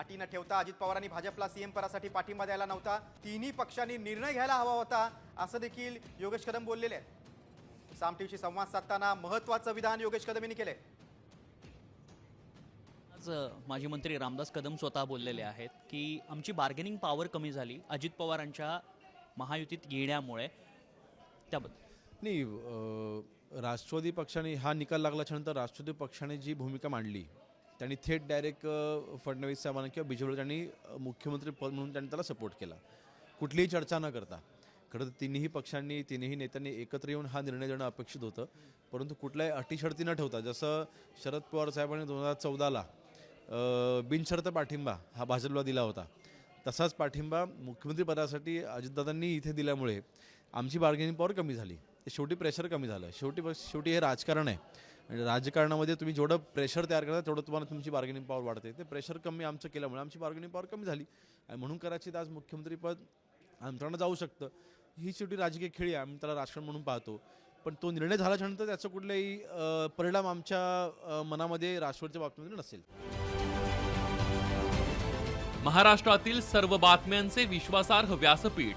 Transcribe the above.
अटी न ठेवता अजित पवारांनी भाजपला सीएम पदासाठी पाठिंबा द्यायला नव्हता. तिन्ही पक्षांनी निर्णय घ्यायला हवा होता असं देखील योगेश कदम बोललेले आहेत. साम टीव्हीशी संवाद साधताना महत्वाचं विधान योगेश कदम यांनी केलंय माजी मंत्री रामदास कदम स्वतः बोललेले आहेत की आमची बार्गेनिंग पॉवर कमी झाली. अजित पवारांच्या महायुतीत येण्यामुळे. त्याबद्दल. नाही राष्ट्रवादी पक्षाने हा निकाल लागल्याच्यानंतर राष्ट्रवादी पक्षाने जी भूमिका मांडली त्यांनी थेट डायरेक्ट फडणवीस साहेबांना किंवा बीजेपीला त्यांनी मुख्यमंत्री पद म्हणून त्यांनी त्याला सपोर्ट केला. कुठलीही चर्चा न करता. खरं तर तिन्ही पक्षांनी तिन्ही नेत्यांनी एकत्र येऊन हा निर्णय देणं अपेक्षित होतं. परंतु कुठल्याही अटीशर्ती न ठेवता जसं शरद पवार साहेबांनी दोन हजार चौदाला बिनशर्त पाठिंबा हा भाजपला दिला होता. तसाच पाठिंबा मुख्यमंत्रीपदासाठी अजितदादांनी इथे दिल्यामुळे आमची बार्गेनिंग पॉवर कमी झाली. शेवटी प्रेशर कमी झालं. शेवटी शेवटी हे राजकारण आहे. आणि राजकारणामध्ये तुम्ही जेवढं प्रेशर तयार करता तेवढं तुम्हाला तुमची बार्गेनिंग पॉवर वाढते. ते प्रेशर कमी आमचं केल्यामुळे आमची बार्गेनिंग पॉवर कमी झाली. आणि म्हणून कदाचित आज मुख्यमंत्रीपद आमच्याकडनं जाऊ शकतं. ही शेवटी राजकीय खेळी आहे आम्ही त्याला राजकारण म्हणून पाहतो. पण तो निर्णय झाल्याच्यानंतर त्याचा कुठलाही परिणाम आमच्या मनामध्ये राष्ट्रवादीच्या बाबतीमध्ये नसेल. महाराष्ट्रातील सर्व बातम्यांचे विश्वासार्ह व्यासपीठ